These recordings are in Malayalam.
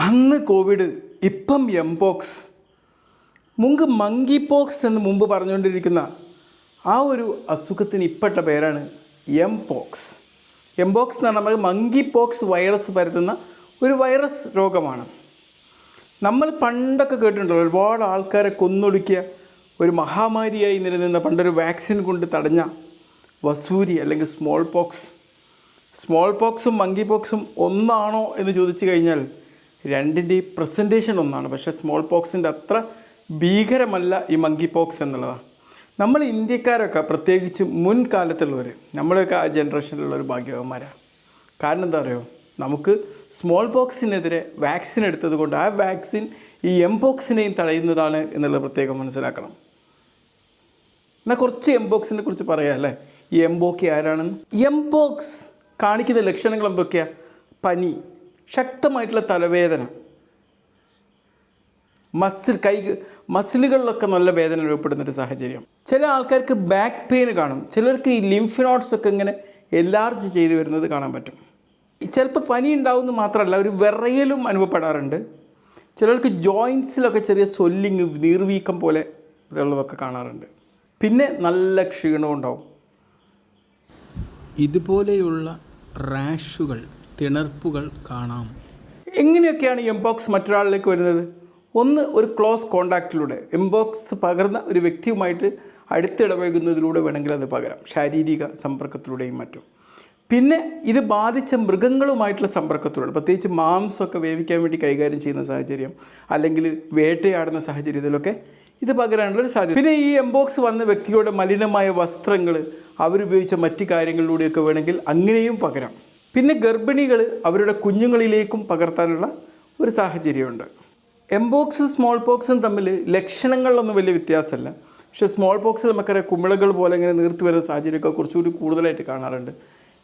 അന്ന് കോവിഡ് ഇപ്പം എംപോക്സ് മുങ്ക് മങ്കി പോക്സ് എന്ന് മുമ്പ് പറഞ്ഞുകൊണ്ടിരിക്കുന്ന ആ ഒരു അസുഖത്തിന് ഇപ്പെട്ട പേരാണ് എംപോക്സ് എംപോക്സ് എന്ന് പറഞ്ഞാൽ മങ്കി പോക്സ് വൈറസ് പരത്തുന്ന ഒരു വൈറസ് രോഗമാണ്. നമ്മൾ പണ്ടൊക്കെ കേട്ടിട്ടുണ്ടല്ലോ ഒരുപാട് ആൾക്കാരെ കൊന്നൊടുക്കിയ ഒരു മഹാമാരിയായി നിലനിന്ന പണ്ടൊരു വാക്സിൻ കൊണ്ട് തടഞ്ഞ വസൂരി അല്ലെങ്കിൽ സ്മോൾ പോക്സ് സ്മോൾ പോക്സും മങ്കി പോക്സും ഒന്നാണോ എന്ന് ചോദിച്ചു കഴിഞ്ഞാൽ രണ്ടിന്റെയും പ്രസന്റേഷൻ ഒന്നാണ്. പക്ഷേ സ്മോൾ പോക്സിന്റെ അത്ര ഭീകരമല്ല ഈ മങ്കി പോക്സ് എന്നുള്ളതാണ് നമ്മൾ ഇന്ത്യക്കാരൊക്കെ പ്രത്യേകിച്ച് മുൻകാലത്തുള്ളവർ നമ്മളെയൊക്കെ ആ ജനറേഷനിലുള്ള ഒരു ഭാഗ്യവന്മാരാണ് കാരണം എന്താ പറയുക നമുക്ക് സ്മോൾ പോക്സിനെതിരെ വാക്സിൻ എടുത്തത് കൊണ്ട് ആ വാക്സിൻ ഈ എം പോക്സിനെയും തടയുന്നതാണ് എന്നുള്ളത് പ്രത്യേകം മനസ്സിലാക്കണം. എന്നാൽ കുറച്ച് എംപോക്സിനെ കുറിച്ച് പറയാം അല്ലേ? ഈ എംബോക്ക് ആരാണെന്ന്? എംപോക്സ് കാണിക്കുന്ന ലക്ഷണങ്ങൾ എന്തൊക്കെയാണ് പനി ശക്തമായിട്ടുള്ള തലവേദന. മസിൽ കൈ മസിലുകളിലൊക്കെ നല്ല വേദന രൂപപ്പെടുന്ന ഒരു സാഹചര്യം. ചില ആൾക്കാർക്ക് ബാക്ക് പെയിൻ കാണും. ചിലർക്ക് ഈ ലിംഫ് ഒക്കെ ഇങ്ങനെ എലാർജ് ചെയ്തു വരുന്നത് കാണാൻ പറ്റും. ചിലപ്പോൾ പനി ഉണ്ടാവുമെന്ന് മാത്രമല്ല ഒരു വിറയലും അനുഭവപ്പെടാറുണ്ട്. ചിലർക്ക് ജോയിൻസിലൊക്കെ ചെറിയ സ്വെല്ലിങ് നീർവീക്കം പോലെ ഇതുള്ളതൊക്കെ കാണാറുണ്ട്. പിന്നെ നല്ല ക്ഷീണവും ഉണ്ടാവും. ഇതുപോലെയുള്ള റാഷുകൾ തിണർപ്പുകൾ കാണാം. എങ്ങനെയൊക്കെയാണ് എംബോക്സ് മറ്റൊരാളിലേക്ക് വരുന്നത്? ഒന്ന് ഒരു ക്ലോസ് കോണ്ടാക്റ്റിലൂടെ എംബോക്സ് പകർന്ന ഒരു വ്യക്തിയുമായിട്ട് അടുത്തിടപഴകുന്നതിലൂടെ വേണമെങ്കിൽ അത് പകരാം ശാരീരിക സമ്പർക്കത്തിലൂടെയും മറ്റും. പിന്നെ ഇത് ബാധിച്ച മൃഗങ്ങളുമായിട്ടുള്ള സമ്പർക്കത്തിലൂടെ. പ്രത്യേകിച്ച് മാംസമൊക്കെ വേവിക്കാൻ വേണ്ടി കൈകാര്യം ചെയ്യുന്ന സാഹചര്യം അല്ലെങ്കിൽ വേട്ടയാടുന്ന സാഹചര്യത്തിലൊക്കെ ഇത് പകരാനുള്ള ഒരു സാധ്യത. പിന്നെ ഈ എംബോക്സ് വന്ന വ്യക്തിയുടെ മലിനമായ വസ്ത്രങ്ങൾ അവരുപയോഗിച്ച മറ്റു കാര്യങ്ങളിലൂടെയൊക്കെ വേണമെങ്കിൽ അങ്ങനെയും പകരാം. പിന്നെ ഗർഭിണികൾ അവരുടെ കുഞ്ഞുങ്ങളിലേക്കും പകർത്താനുള്ള ഒരു സാഹചര്യമുണ്ട്. എംബോക്സും സ്മോൾ പോക്സും തമ്മിൽ ലക്ഷണങ്ങളിലൊന്നും വലിയ വ്യത്യാസമല്ല. പക്ഷേ സ്മോൾ പോക്സിൽ നമുക്കറിയാം കുമിളകൾ പോലെ ഇങ്ങനെ നീർത്തി വരുന്ന സാഹചര്യമൊക്കെ കുറച്ചുകൂടി കൂടുതലായിട്ട് കാണാറുണ്ട്.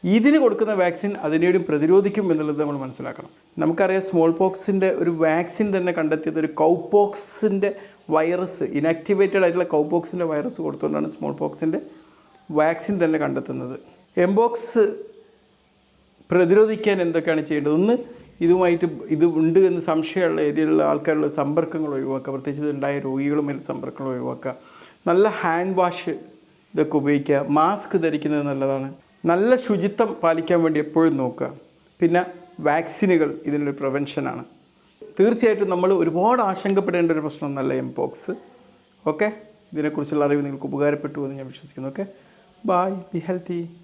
ഇതിന് കൊടുക്കുന്ന വാക്സിൻ അതിനെയും പ്രതിരോധിക്കും എന്നുള്ളത് നമ്മൾ മനസ്സിലാക്കണം. നമുക്കറിയാം സ്മോൾ പോക്സിന്റെ ഒരു വാക്സിൻ തന്നെ കണ്ടെത്തിയത് ഒരു കൗപോക്സിന്റെ വൈറസ് ഇനാക്ടിവേറ്റഡ് ആയിട്ടുള്ള കൗപോക്സിന്റെ വൈറസ് കൊടുത്തുകൊണ്ടാണ് സ്മോൾ പോക്സിന്റെ വാക്സിൻ തന്നെ കണ്ടെത്തുന്നത്. എംബോക്സ് പ്രതിരോധിക്കാൻ എന്തൊക്കെയാണ് ചെയ്യേണ്ടത്? ഒന്ന് ഇതുമായിട്ട് ഇത് ഉണ്ട് എന്ന് സംശയമുള്ള ഏരിയയിലുള്ള ആൾക്കാരുള്ള സമ്പർക്കങ്ങൾ ഒഴിവാക്കുക. പ്രത്യേകിച്ച് ഇതുണ്ടായ രോഗികളുമായി സമ്പർക്കങ്ങൾ ഒഴിവാക്കുക. നല്ല ഹാൻഡ് വാഷ് ഇതൊക്കെ ഉപയോഗിക്കുക. മാസ്ക് ധരിക്കുന്നത് നല്ലതാണ്. നല്ല ശുചിത്വം പാലിക്കാൻ വേണ്ടി എപ്പോഴും നോക്കുക. പിന്നെ വാക്സിനുകൾ ഇതിനൊരു പ്രിവെൻഷനാണ് തീർച്ചയായിട്ടും നമ്മൾ ഒരുപാട് ആശങ്കപ്പെടേണ്ട ഒരു പ്രശ്നമൊന്നല്ല എംപോക്സ് ഓക്കെ ഇതിനെക്കുറിച്ചുള്ള അറിവ് നിങ്ങൾക്ക് ഉപകാരപ്പെട്ടു എന്ന് ഞാൻ വിശ്വസിക്കുന്നു. Okay bye be healthy